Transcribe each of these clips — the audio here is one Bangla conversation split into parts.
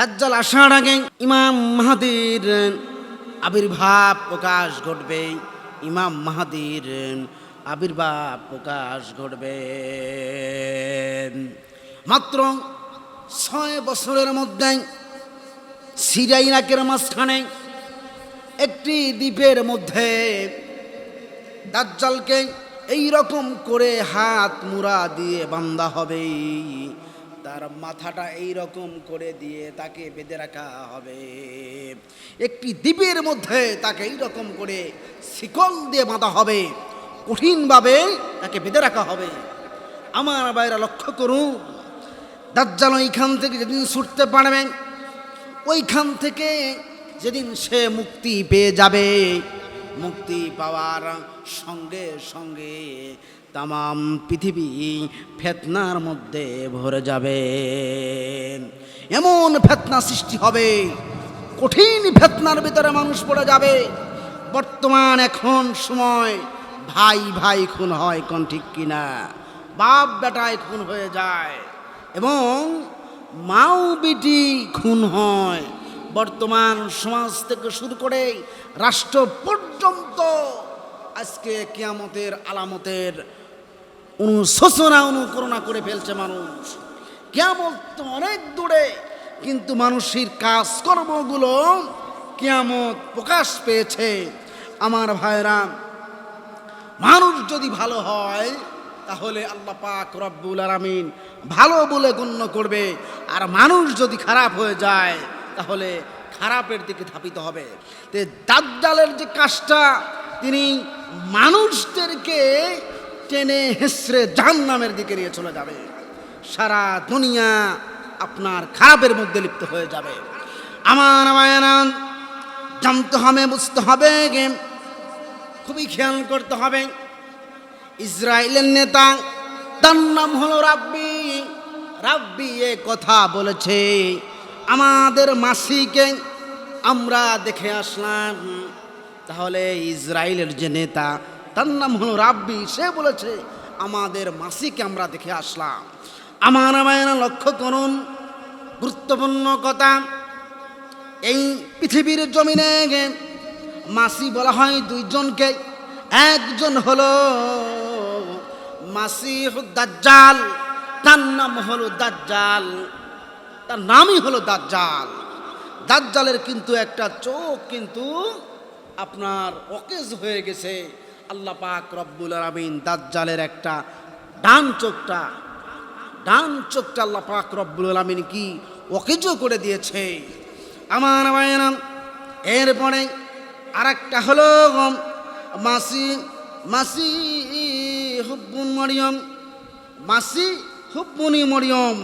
দাজ্জাল আসার আগে ইমাম মাহাদির আবির্ভাব প্রকাশ ঘটবে। ইমাম মাহাদির আবির্ভাব প্রকাশ ঘটবে। মাত্র ছয় বছরের মধ্যে সিরিয়া ইরাকের মাঝখানে একটি দ্বীপের মধ্যে দাজ্জালকে এই রকম করে হাত মুড়া দিয়ে বান্ধা হবে। তার মাথাটা এই রকম করে দিয়ে তাকে বেঁধে রাখা হবে। একটি দ্বীপের মধ্যে তাকে এই রকম করে শিকল দিয়ে বাঁধা হবে। কঠিনভাবে তাকে বেঁধে রাখা হবে। আমার বাইরা লক্ষ্য করুন, দাজ্জাল ওইখান থেকে যেদিন ছুটতে পারবেন, ওইখান থেকে যেদিন সে মুক্তি পেয়ে যাবে, মুক্তি পাওয়ার সঙ্গে সঙ্গে তাম পৃথিবী ফেতনার মধ্যে ভরে যাবে। এমন ফেতনা সৃষ্টি হবে, কঠিন ফেতনার ভিতরে মানুষ পড়ে যাবে। বর্তমান এখন সময়, ভাই ভাই খুন হয় কোন ঠিক কিনা, বাপ বেটায় খুন হয়ে যায় এবং মাও বিটি খুন হয়। বর্তমান সমাজ থেকে শুরু করে রাষ্ট্র পর্যন্ত আজকে কিয়ামতের আলামতের অনুশোচনা অনুকরণা করে ফেলছে মানুষ। কিয়ামত তো অনেক দূরে, কিন্তু মানুষের কাজকর্মগুলো কিয়ামত প্রকাশ পেয়েছে। আমার ভাইরা মানুষ যদি ভালো হয়, তাহলে আল্লাহ পাক রব্বুল আলামিন ভালো বলে গণ্য করবে। আর মানুষ যদি খারাপ হয়ে যায়, তাহলে খারাপের দিকে ধাপিত হবে। তে দাজ্জালের যে কাজটা, তিনি মানুষদেরকে টেনে হেসড়ে জাহান্নামের দিকে নিয়ে চলে যাবে। সারা দুনিয়া আপনার খারাপের মধ্যে লিপ্ত হয়ে যাবে। আমার মায়ানান জানতে হবে, বুঝতে হবে গেম খুবই খেয়াল করতে হবে। ইসরায়েলের নেতা, তার নাম হলো রাব্বি। রাব্বি এ কথা বলেছে, আমাদের মাসিকে আমরা দেখে আসলাম। তাহলে ইসরায়েলের যে নেতা তার নাম হলো রাব্বি। সে বলেছে, আমাদের মাসিকে আমরা দেখে আসলাম। আমার মায়েরা লক্ষ্য করুন। গুরুত্বপূর্ণ কথা, এই পৃথিবীর জমিনে মাসি বলা হয় দুইজনকে। একজন হলো মাসিহ দাজ্জাল, তার নাম হলো দাজ্জাল। তার নামই হলো দাজ্জাল। দাজ্জালের কিন্তু একটা চোখ কিন্তু আপনার অকেজ হয়ে গেছে। আল্লাহ পাক রব্বুল আলামিন দাজ্জালের একটা ডান চোখটা ডান চোখটা আল্লাহ পাক রব্বুল আলামিন কি অকেজও করে দিয়েছে। আমার মায়েরাম এরপরে আর একটা হলো গম, মাসি মাসি হুব্বুন মরিয়ম মাসি হুব্বুনি মরিয়ম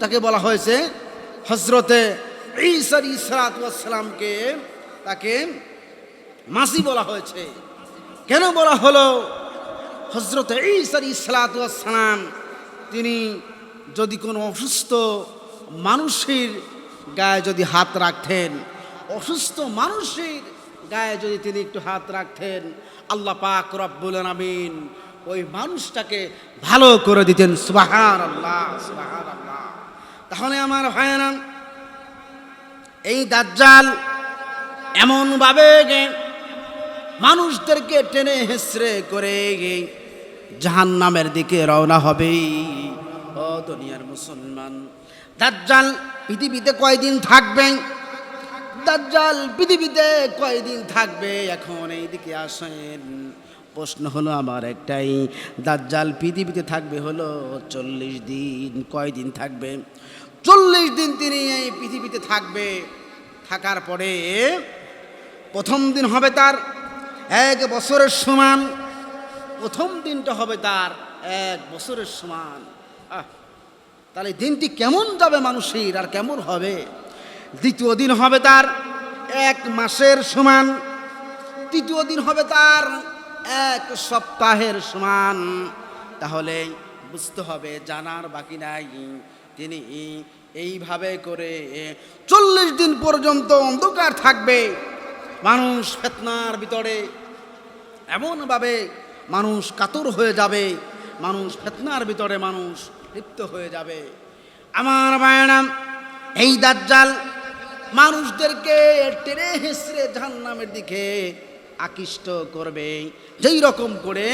তাকে বলা হয়েছে হজরতে ঈসার ইসরাতামকে তাকে মাসি বলা হয়েছে। কেন বলা হলো? হজরত ঈসার ইসলাতাম তিনি যদি কোনো অসুস্থ মানুষের গায়ে যদি হাত রাখতেন, অসুস্থ মানুষের গায়ে যদি তিনি একটু হাত রাখতেন, আল্লাহ পাক রব্বুল আমিন ওই মানুষটাকে ভালো করে দিতেন। সুবাহান আল্লাহ সুবাহান আল্লাহ তাহলে আমার ভাইয়ানা এই দাজ্জাল এমনভাবে মানুষদেরকে টেনে হেসড়ে করে জাহান নামের দিকে রওনা হবে। ও দুনিয়ার মুসলমান, দাজ্জাল পৃথিবীতে কয়দিন থাকবে? দাজ্জাল পৃথিবীতে কয়দিন থাকবে? এখন এই দিকে আসেন। প্রশ্ন হলো আমার একটাই, দাজ্জাল পৃথিবীতে থাকবে হলো চল্লিশ দিন, কয়দিন থাকবে? চল্লিশ দিন তিনি এই পৃথিবীতে থাকবে। থাকার পরে প্রথম দিন হবে তার এক বছরের সমান। প্রথম দিনটা হবে তার এক বছরের সমান। তাহলে দিনটি কেমন যাবে মানুষের, আর কেমন হবে? দ্বিতীয় দিন হবে তার এক মাসের সমান। তৃতীয় দিন হবে তার এক সপ্তাহের সমান। তাহলে বুঝতে হবে, জানার বাকি নাই। তিনি এইভাবে করে চল্লিশ দিন পর্যন্ত অন্ধকার থাকবে। মানুষ ফেতনার ভিতরে। এমনভাবে মানুষ কাতর হয়ে যাবে, মানুষ ফেতনার ভিতরে মানুষ লিপ্ত হয়ে যাবে। আমার বায়নাম, এই দাজ্জাল মানুষদেরকে টেনে হেসড়ে জাহান্নামের দিকে আকৃষ্ট করবে। যেই রকম করে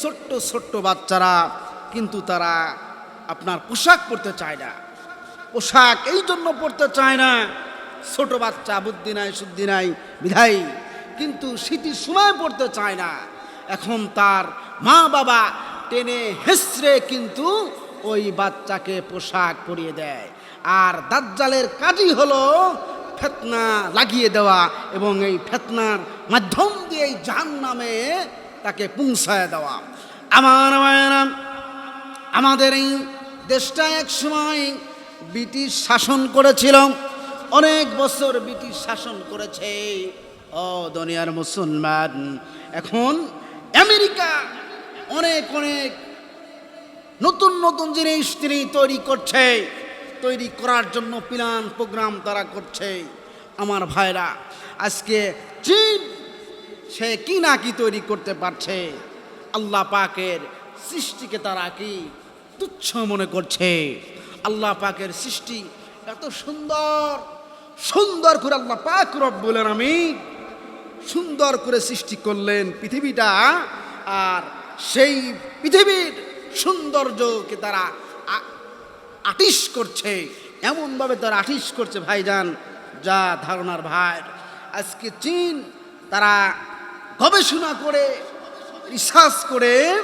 ছোট্ট ছোট্ট বাচ্চারা কিন্তু তারা আপনার পোশাক পরতে চায় না। পোশাক এই জন্য পড়তে চায় না ছোট বাচ্চা, বুদ্ধি নাই, শুদ্ধি নাই বিধাই কিন্তু শীতের সময় পড়তে চায় না। এখন তার মা বাবা টেনে হেসড়ে কিন্তু ওই বাচ্চাকে পোশাক পরিয়ে দেয়। আর দাজ্জালের কাজই হলো ফেতনা লাগিয়ে দেওয়া এবং এই ফেতনার মাধ্যম দিয়ে এই জাহান নামে তাকে পুংসায় দেওয়া। আমার আমাদের এই দেশটা এক সময় ব্রিটিশ শাসন করেছিল। অনেক বছর ব্রিটিশ শাসন করেছে। ও দুনিয়ার মুসলমান, এখন আমেরিকা অনেক অনেক নতুন নতুন জিনিস তিনি তৈরি করছে। তৈরি করার জন্য প্ল্যান, প্রোগ্রাম তারা করছে। আমার ভাইরা, আজকে চীন, সে কি না কি তৈরি করতে পারছে? আল্লাহ পাকের সৃষ্টিকে তারা কি তুচ্ছ মনে করছে? আল্লাহ পাকের সৃষ্টি এত সুন্দর সুন্দর করে আল্লাহ পাক রব্বুল আমি সুন্দর করে সৃষ্টি করলেন পৃথিবীটা, আর সেই পৃথিবীর সৌন্দর্যকে তারা আ- আটিশ করছে, এমনভাবে তারা আটিশ করছে ভাইজান, যা ধারণার ভাই আজকে চীন তারা গবেষণা করে রিসার্চ করে,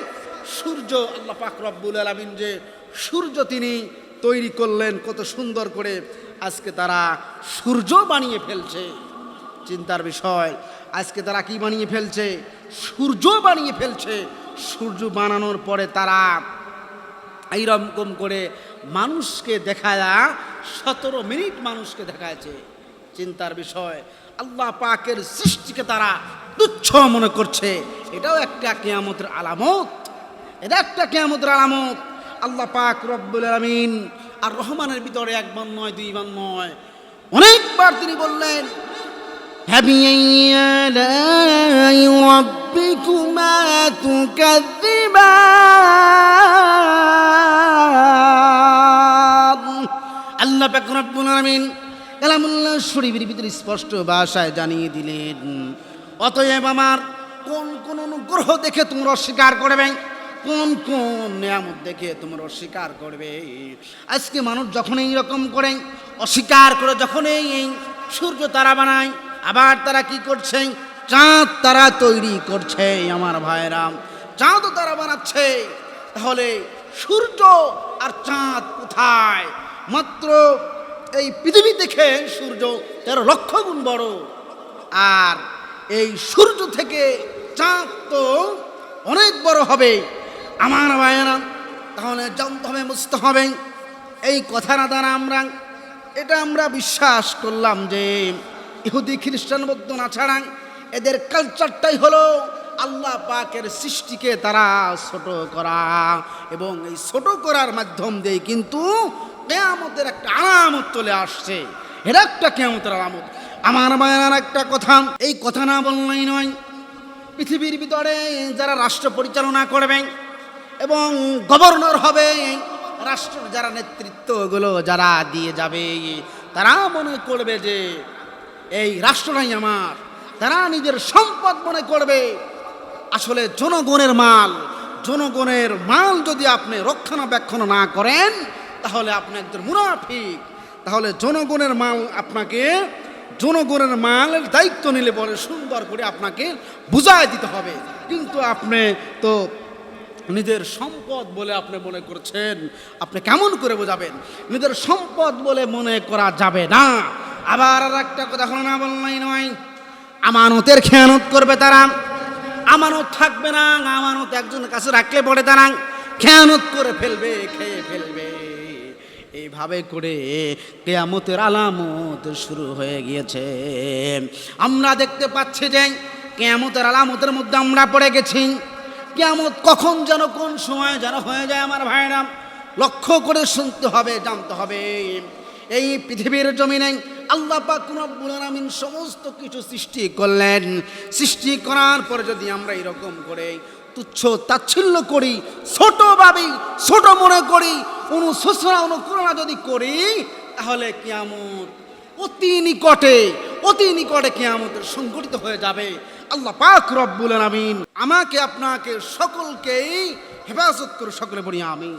সূর্য, আল্লাহ পাক রব্বুল আলমিন যে সূর্য তিনি তৈরি করলেন, কত সুন্দর করে আজকে তারা সূর্য বানিয়ে ফেলছে। চিন্তার বিষয়, আজকে তারা কি বানিয়ে ফেলছে? সূর্য বানিয়ে ফেলছে। সূর্য বানানোর পরে তারা এইরকম করে মানুষকে দেখায়, সতেরো মিনিট মানুষকে দেখাচ্ছে চিন্তার বিষয়, আল্লাহ পাকের সৃষ্টিকে তারা তুচ্ছ মনে করছে। এটাও একটা কেয়ামতের আলামত। এটা একটা কেয়ামতের আলামত। আল্লাহ পাক রব্বুল আমিন আর রহমানের ভিতরে একবার নয়, দুই দুইবার নয়। অনেকবার তিনি বললেন আল্লাহ পাক রব্বুল আমিন কালামুল্লাহ শরীফের ভিতরে স্পষ্ট ভাষায় জানিয়ে দিলেন, অতএব আমার কোন কোন অনুগ্রহ দেখে তোমরা অস্বীকার করবে? কোন কোন নিয়ামত দেখে তোমরা অস্বীকার করবে? আজকে মানুষ যখন এই রকম করে, অস্বীকার করে যখন এই সূর্য তারা বানায়, আবার তারা কি করছে? চাঁদ তারা তৈরি করছে, আমার ভাইরা চাঁদও তারা বানাচ্ছে, তাহলে সূর্য আর চাঁদ কোথায়? মাত্র এই পৃথিবী থেকে সূর্য তেরো লক্ষ গুণ বড়। আর এই সূর্য থেকে চাঁদ তো অনেক বড় হবে। আমার ভাইয়েরা, তাহলে জানতে হবে, বুঝতে হবে। এই কথাটা দ্বারা আমরা, এটা আমরা বিশ্বাস করলাম যে ইহুদি, খ্রিস্টান, বৌদ্ধ না ছাড়া এদের কালচারটাই হলো আল্লাহ পাকের সৃষ্টিকে তারা ছোট করা এবং এই ছোট করার মাধ্যম দিয়ে কিন্তু কেয়ামতের একটা আলামত চলে আসছে। এটা একটা কেয়ামতের আলামত। আমার মায়ের একটা কথা, এই কথা না বললেই নয়, পৃথিবীর ভিতরে যারা রাষ্ট্র পরিচালনা করবে এবং গভর্নর হবে রাষ্ট্র, যারা নেতৃত্বগুলো যারা দিয়ে যাবে, তারা মনে করবে যে এই রাষ্ট্রটাই আমার। তারা নিজের সম্পদ মনে করবে। আসলে জনগণের মাল জনগণের মাল যদি আপনি রক্ষণাবেক্ষণ না করেন, তাহলে আপনি একজন মুনাফিক। তাহলে জনগণের মাল আপনাকে, জনগণের মালের দায়িত্ব নিলে পরে সুন্দর করে আপনাকে বুঝায় দিতে হবে। কিন্তু আপনি তো নিজের সম্পদ বলে আপনি মনে করছেন, আপনি কেমন করে বোঝাবেন? নিজের সম্পদ বলে মনে করা যাবে না। আবার আর একটা কথা হলো না বললাই নয় আমানতের খেয়ানত করবে তারা। আমানত থাকবে না, আমানত একজনের কাছে রাখলে পড়ে তারা খেয়ানত করে ফেলবে, খেয়ে ফেলবে। এইভাবে করে কেয়ামতের আলামত শুরু হয়ে গিয়েছে। আমরা দেখতে পাচ্ছি যে কেয়ামতের আলামতের মধ্যে আমরা পড়ে গেছি। কেয়ামত কখন যেন কোন সময় যেন হয়ে যায় আমার ভাইরা, লক্ষ্য করে শুনতে হবে, জানতে হবে। এই পৃথিবীর জমিনে আল্লাহ পাক রব্বুল সমস্ত কিছু সৃষ্টি করলেন। সৃষ্টি করার পরে যদি আমরা এরকম করে তুচ্ছ তাচ্ছিল্য করি, ছোট ভাবি, ছোট মনে করি, অনুশোচনা, অনুকরণা যদি করি, তাহলে কিয়ামত অতি নিকটে অতি নিকটে কেয়ামতের সংগঠিত হয়ে যাবে। আল্লাহ পাক রব্বুল আমিন আমাকে আপনাকে সকলকেই হেফাজত করে সকলে বলি আমি